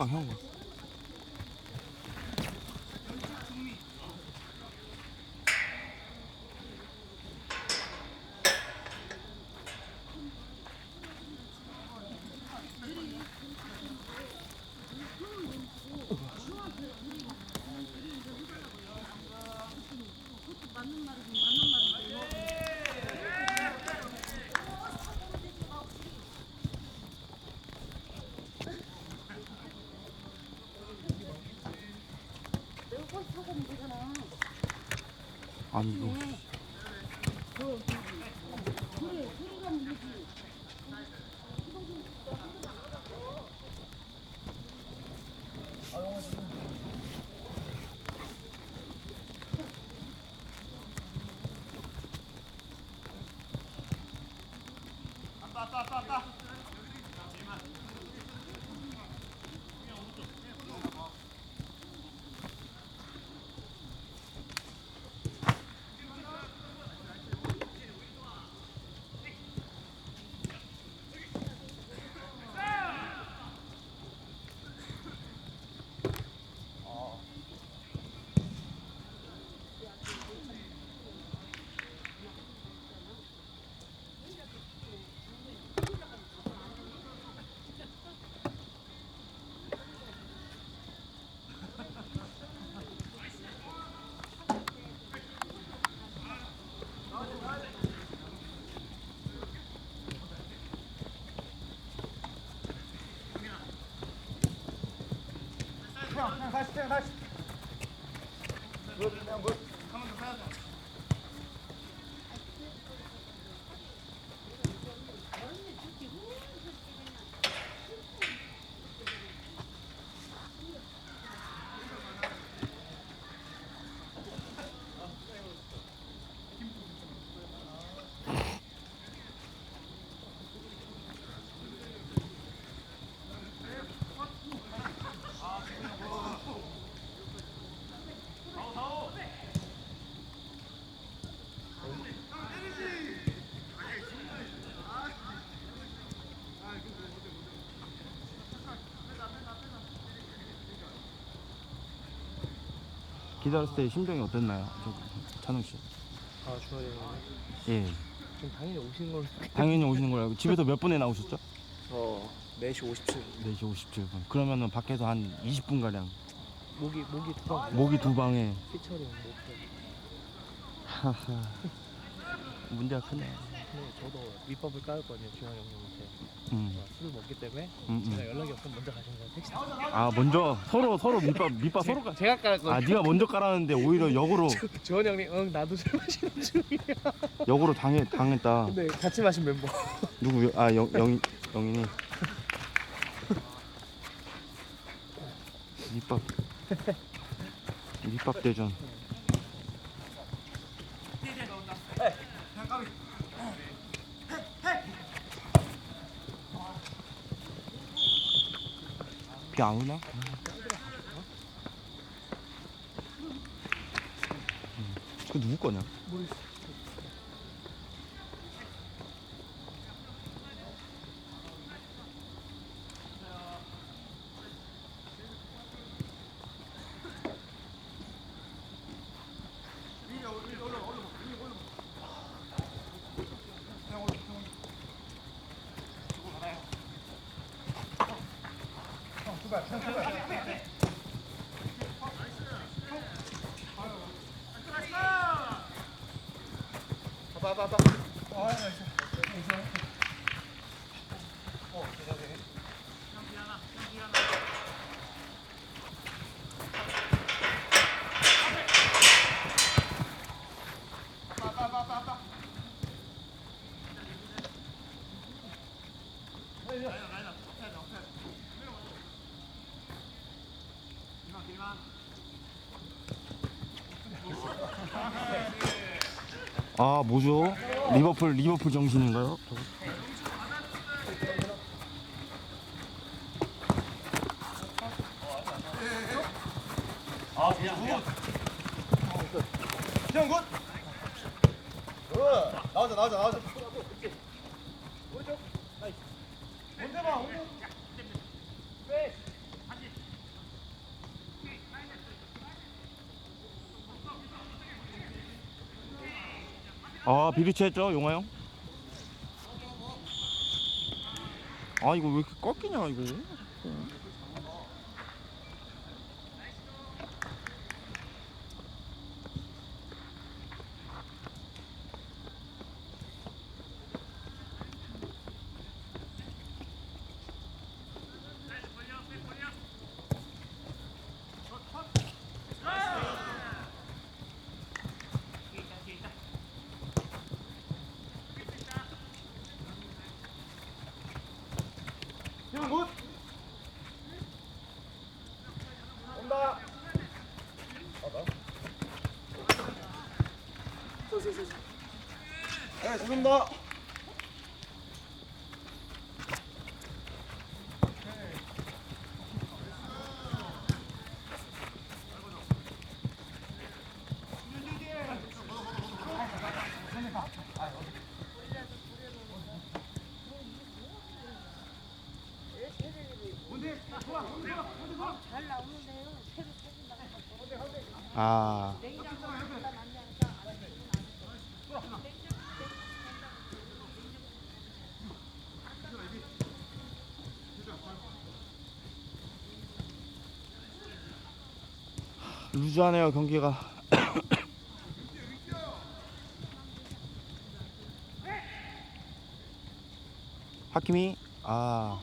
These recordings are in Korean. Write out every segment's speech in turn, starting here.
放上我。 아, 형. 아니 이거 기다렸을 때 심정이 어땠나요? 저, 찬웅 씨. 아 주말에 예. 좀 당연히 오시는 걸로 당연히 오시는 걸 알고 집에서 몇 분에 나오셨죠? 저 4시 57분 4시 57분. 그러면은 밖에서 한 20분 가량. 모기 모기 두방 모기 두 방에 피처링 목표 하하. 문제가 크네. 근데 저도 밑밥을 깔았거든요 주한 형님한테 음. 제가 술을 먹기 때문에 음, 제가 음. 연락이 없으면 먼저 가시는 거예요 택시 타고 아 먼저 서로 서로 밑밥 밑밥 서로 가. 제가 깔았거든요 아 네가 먼저 깔았는데 오히려 역으로 주한 형님 응 나도 술 마시는 중이야 역으로 당해 당했다. 근데 같이 마신 멤버 누구 아영 영인 영인이 밑밥 밑밥 대전. 비안 오나? 음, 그 누구 거냐? 来了来了。 아 뭐죠? 리버풀 리버풀 정신인가요? 저거? 형 굿! 굿! 나오자 나오자 나오자 오른쪽 나이스 언제 봐 언제 아 비리치 했죠 용화 형? 아 이거 왜 이렇게 꺾이냐 이거 루즈하네요 경기가. 하킴이 아.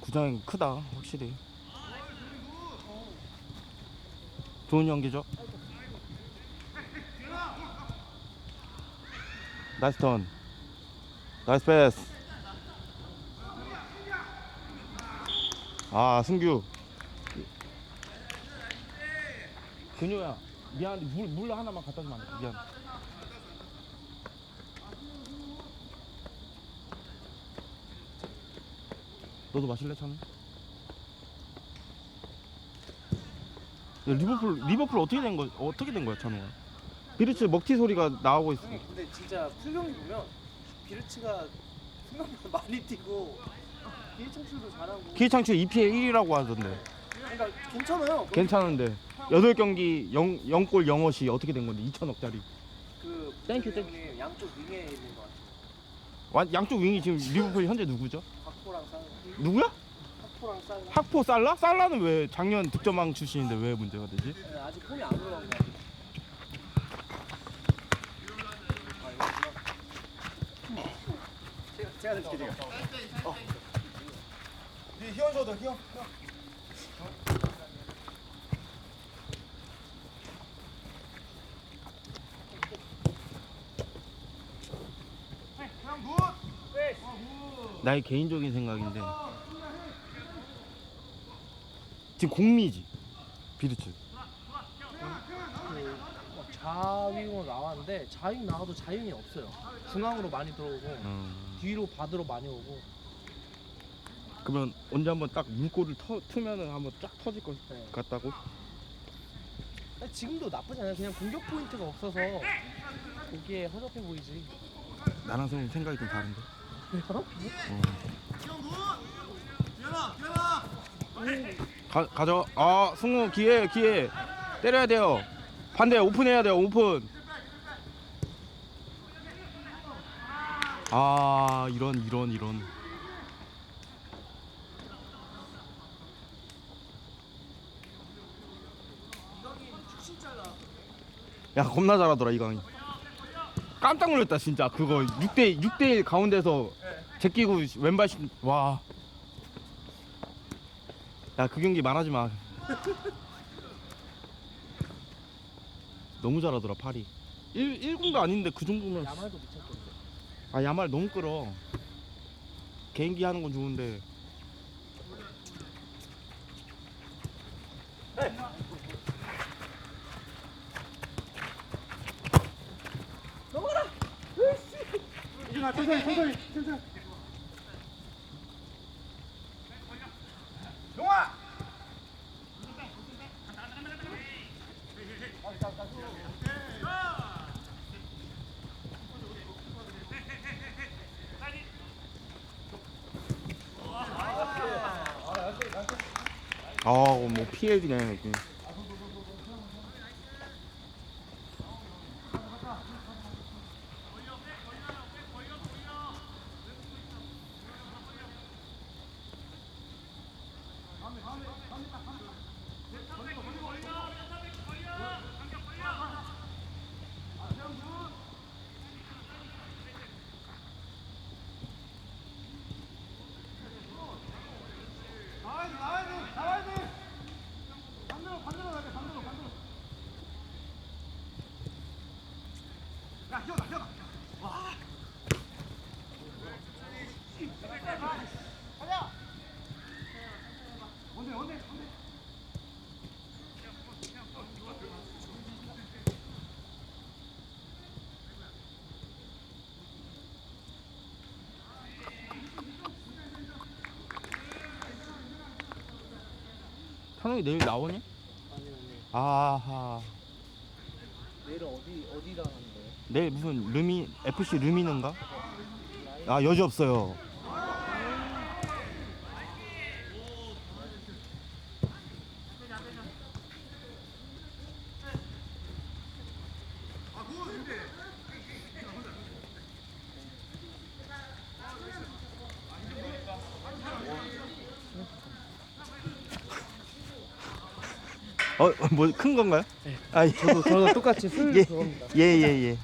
구장이 크다 확실히. 좋은 연기죠 나이스 턴 나이스 패스 아 승규 근효야 미안 물, 물 하나만 갖다 주면 안 돼? 미안 너도 마실래? 야, 리버풀 리버풀 어떻게 된 거 어떻게 된 거야 찬우가? 비리츠 먹튀 소리가 나오고 있어. 형님 근데 진짜 풀경기 보면 비르츠가 생각보다 많이 뛰고 기회 창출도 잘하고 기회 창출 EPL 1위라고 하던데. 그러니까 괜찮아요. 괜찮은데 8경기 0 0골 0어시 어떻게 된 건데 2천억짜리. 그 땡큐, 땡큐. 형님 양쪽 윙에 있는 것 같아요. 완 양쪽 윙이 지금 리버풀 현재 누구죠? 박포랑 쌍 누구야? 박포랑 쌍 학포 살라? 살라는 왜 작년 득점왕 출신인데 왜 문제가 되지? 네, 아직 폼이 안 올라온 것 같아요. 아 이거구나. 제가 드릴게 제가. 네, 희원 줘도 희원. 희원. 나의 개인적인 생각인데 지금 공미지 비르츠. 그 좌윙으로 나왔는데 좌윙 나와도 자윤이 없어요. 중앙으로 많이 들어오고 음. 뒤로 받으러 많이 오고. 그러면 언제 한번 딱 물골을 터, 트면은 한번 쫙 터질 것 네. 같다고? 지금도 나쁘지 않아요. 그냥 공격 포인트가 없어서 보기에 허접해 보이지. 나랑 좀 생각이 좀 다른데. 왜요? 가, 가져. 아, 승우 기회, 기회. 때려야 돼요. 반대 오픈해야 돼요. 오픈. 아, 이런 이런 이런. 야, 겁나 잘하더라, 이강이. 깜짝 놀랐다, 진짜. 그거 6대 6대 1 가운데서 제끼고 왼발 슛 와. 야 그 경기 말하지 마. 너무 잘하더라 팔이. 1 1군도 아닌데 그 정도면 야말도 미쳤던데. 아 야말 너무 끌어. 개인기 하는 건 좋은데. 이준아 천천히 천천히 천천히. 용아. 하고 뭐 피 해주냐 찬웅이 내일 나오니? 아니 아니. 아하. 내일 어디 어디랑 하는 거예요? 내일 무슨 루미 FC 루미는가? 아 여지 없어요. 어, 뭐 큰 건가요? 네. 아, 예. 저도 저도 똑같이 술 예. 그겁니다. 예, 예, 예.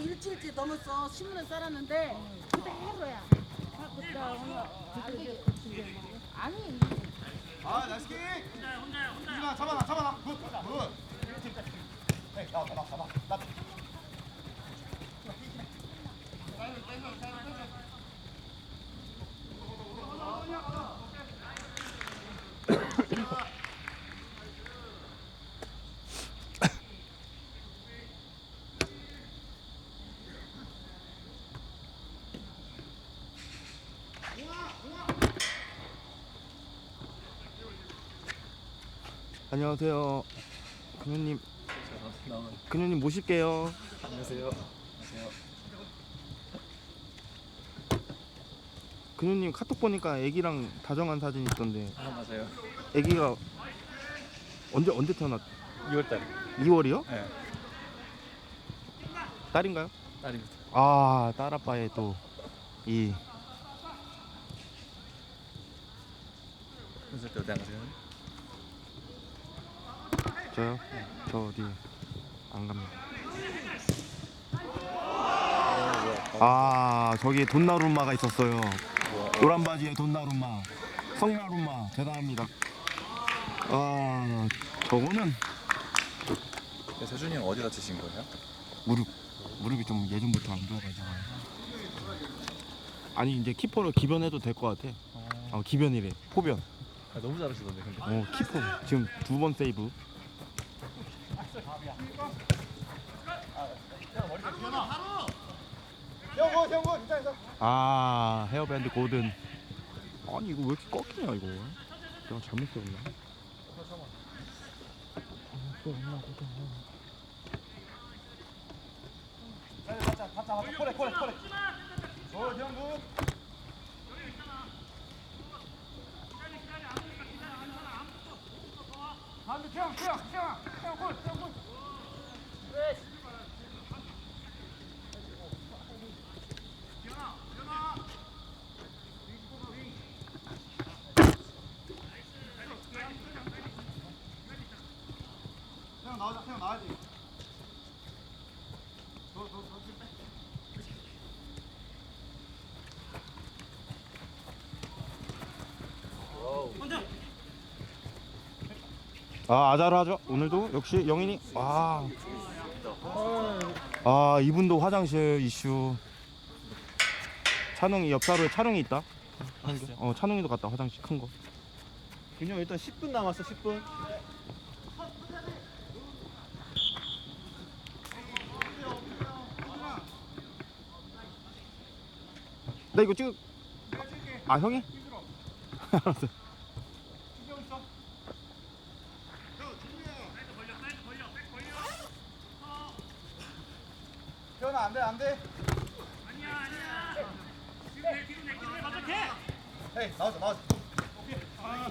일주일째 넘었어 신문에 써놨는데 그대로야. 아, 그때 오늘 아니 아 나이스 킥. 혼자 잡아놔 잡아놔. 굿 굿. 네, 잡아 잡아 잡아. 나 안녕하세요. 그녀님. 그녀님 모실게요. 안녕하세요. 그녀님 카톡 보니까 애기랑 다정한 사진 있던데 아 맞아요. 애기가 언제 언제 태어났? 2월달. 2월이요? 네. 딸인가요? 딸입니다. 아 딸 아빠의 또이 선수 때 어디 안 가세요? 저요? 저 어디 안 갑니다. 아 저기 돈나룸마가 있었어요. 노란 바지에 돈나룸마, 성나룸마 대단합니다. 아 저거는 네, 세준이 형 어디 다치신 거예요? 무릎 무릎이 좀 예전부터 안 좋아가지고 아니 이제 키퍼를 기변해도 될 것 같아. 어 기변이래 포변. 아, 너무 잘하시던데 근데. 어 키퍼 지금 두 번 세이브. 아 헤어밴드 고든. 아니 이거 왜 이렇게 꺾이냐 이거. 내가 잘못 세웠나? 받자 받자 받자 코레 코레 코레 어 태영고 반대 태영 태영 태영 태영 골 태영 골 태영 나와자 태영 나와야지 아 아자로 하죠. 오늘도 역시 영인이 아. 아 이분도 화장실 이슈. 찬웅이 옆사로에 찬웅이 있다. 어 찬웅이도 갔다 화장실 큰 거. 균형 일단 10분 남았어 10분 나 이거 찍을 내가 찍을게. 아 형이? 힘들어. 알았어 안돼 안돼. 아니야, 아니야. 뒤로 내, 뒤로 내, 뒤로 내, 맞아, 돼. 헤이 나와줘 나와줘. 오케이. 아.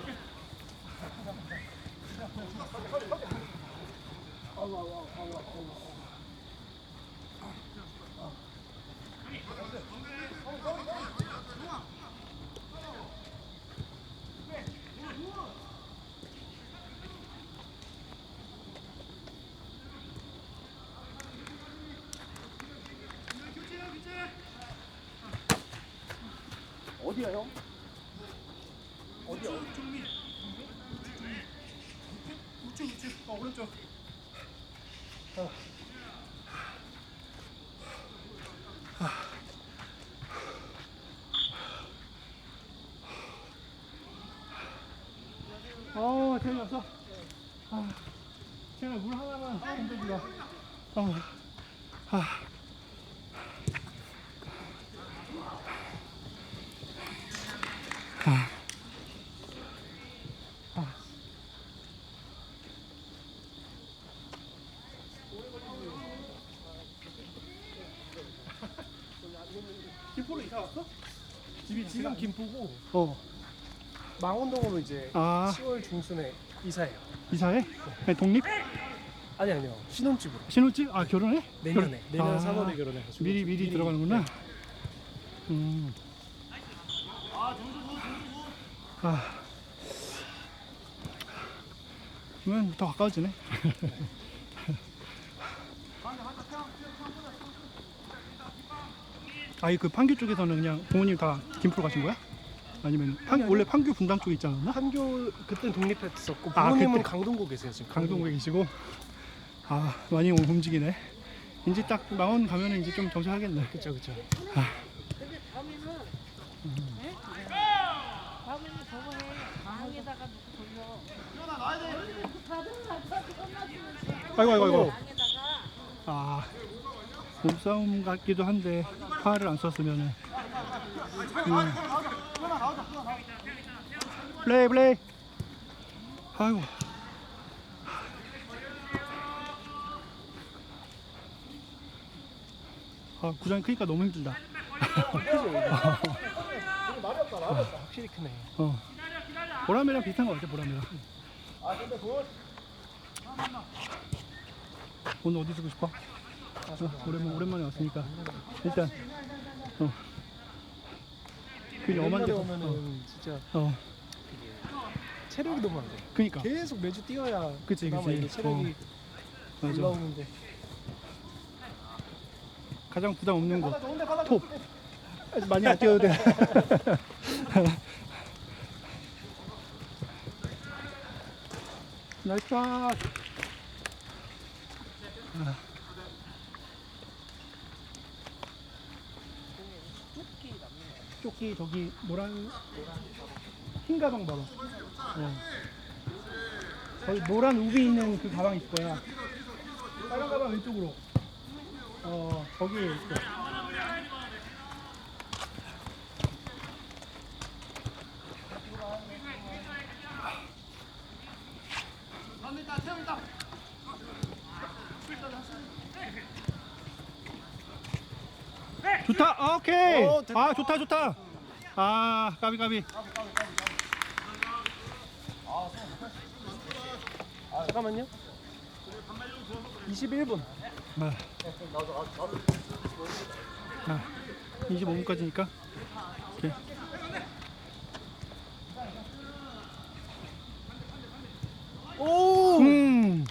어디야 형? 어디야? 우측 우측 어 오른쪽 어, 재미없어. 아, 제가 물 하나만. 어, 아. 아. 아. 김포로 이사 왔어? 집이 김포고 어, 망원동 오면 이제 아, 10월 중순에 이사해요. 이사해? 아니, 독립? 아니 아니요 신혼집으로 신혼집? 아, 결혼해? 내년에 내년 아, 3월에 결혼해가지고 미리, 미리 들어가는구나. 음. 아. 그러면 더 가까워지네. 아니 그 판교 쪽에서는 그냥 부모님 다 김포로 가신 거야? 아니면 판, 원래 판교 분당 쪽에 있지 않았나? 판교 그때 독립했었고 아, 부모님은 그때? 강동구 계세요 지금 강동구에 계시고 아 많이 움직이네. 이제 딱 망원 가면은 이제 좀 정착하겠네. 그쵸 그쵸 근데 다음에는 네? 다음에는 저거 해 방에다가 놓고 돌려 다들 나타나서 끝났으면서 아이고 아이고 아이고. 아 몸싸움 같기도 한데 팔을 안 썼으면은 음. 플레이 플레이. 아이고. 아 구장이 크니까 너무 힘들다. 확실히 크네 어. 보람이랑 비슷한 거 같아 보람이랑. 오늘 어디 쓰고 싶어? 어, 오랜만, 오랜만에 왔으니까. 일단 어. 그냥 엄한 데서 오면은 진짜 어, 어 체력이 너무 안 돼. 그니까. 계속 매주 뛰어야 그치, 그나마 그치. 이게 체력이 맞아. 올라오는데. 가장 부담 없는 거톱 많이 안 뛰어도 돼. 나이스 샷. 아. 조끼 저기 노란 흰 가방 봐봐 어. 거기 노란 우비 있는 그 가방 있을 거야. 빨간 가방 왼쪽으로. 어 거기에 있어. 좋다. 오케이. 아 좋다 좋다. 아 까비 까비 잠깐만요 21분 아. 아, 25분까지니까. 오케이. 오 음.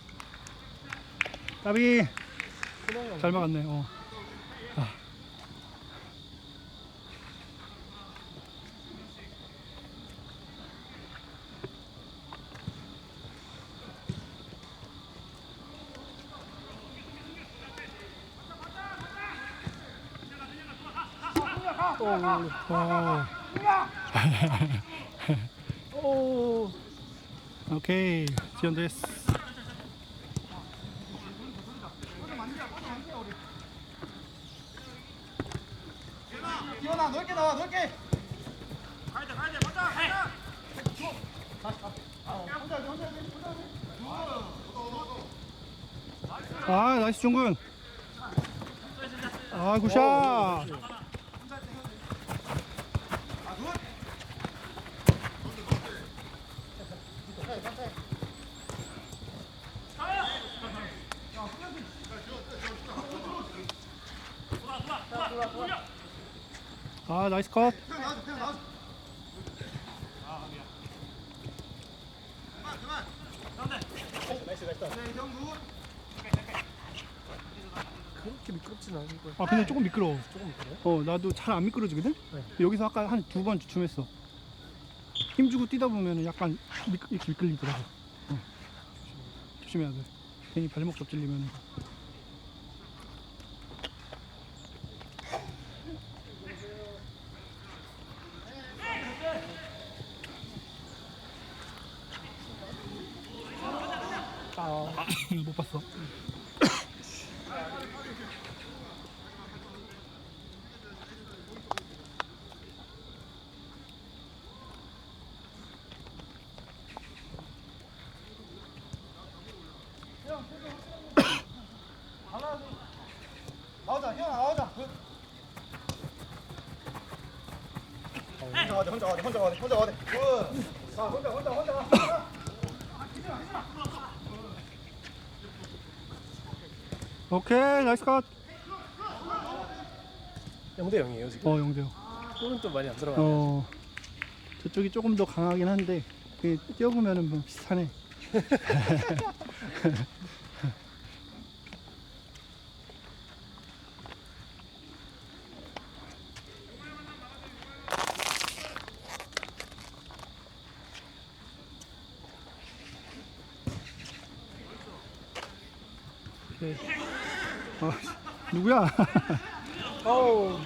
까비. 잘 막았네. 어. 아. 오. 오. 오케이. 지연 됐어. 넓게 나와 넓게 아, 나이스 종군. 아 굿샷 아 나이스 컷. 그렇게 미끄럽진 않을 거예요. 아 근데 조금 미끄러워. 조금 미끄러요? 어 나도 잘 안 미끄러지거든? 여기서 아까 한 두 번 주춤했어. 힘 주고 뛰다 보면 약간 미끄, 이렇게 미끌리더라고. 어. 조심해야 돼. 괜히 발목 접질리면 아, 못 봤어 나오자 희연아 나오자 혼자 가야 돼 혼자 가야 돼 혼자 가야 돼 굿. 자 혼자 혼자 혼자 가. 오케이 나이스 컷 0대 0이에요 지금. 어 영재요 골은 좀 많이 안 들어가요. 어 저쪽이 조금 더 강하긴 한데 그 뛰어보면은 뭐 비슷하네 오케이. 어, 누구야? 어우.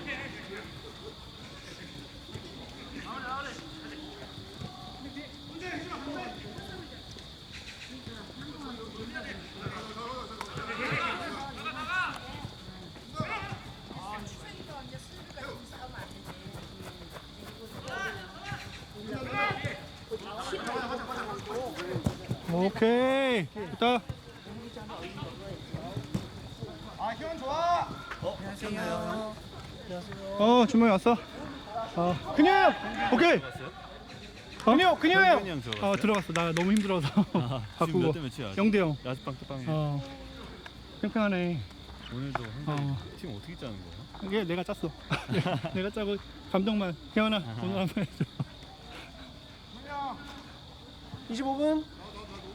오케이 좋다 아 희연 좋아 어 주머니 왔어 어 근육 오케이! 근육 근육이요! 형 들어갔어요? 어 들어갔어. 나 너무 힘들어서. 바꾸고. 몇대 몇이야? 0대 0 야스빵 끝방에 어 팽팽하네. 오늘도 어. 팀 어떻게 짜는 거야? 이게 내가 짰어. 내가 짜고 감독만 혜원아 오늘 한 번 해줘. 25분?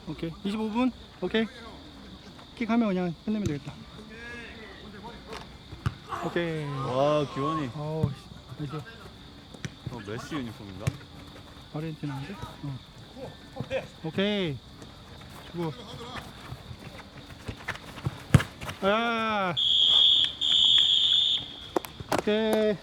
오케이. 25분? 오케이. 킥하면 그냥 끝내면 되겠다 오케이. 와 기원이. 어우 씨, 이제 어, 메시 유니폼인가? 아르헨티나인데? 어. 오케이. 주고. 아. 오케이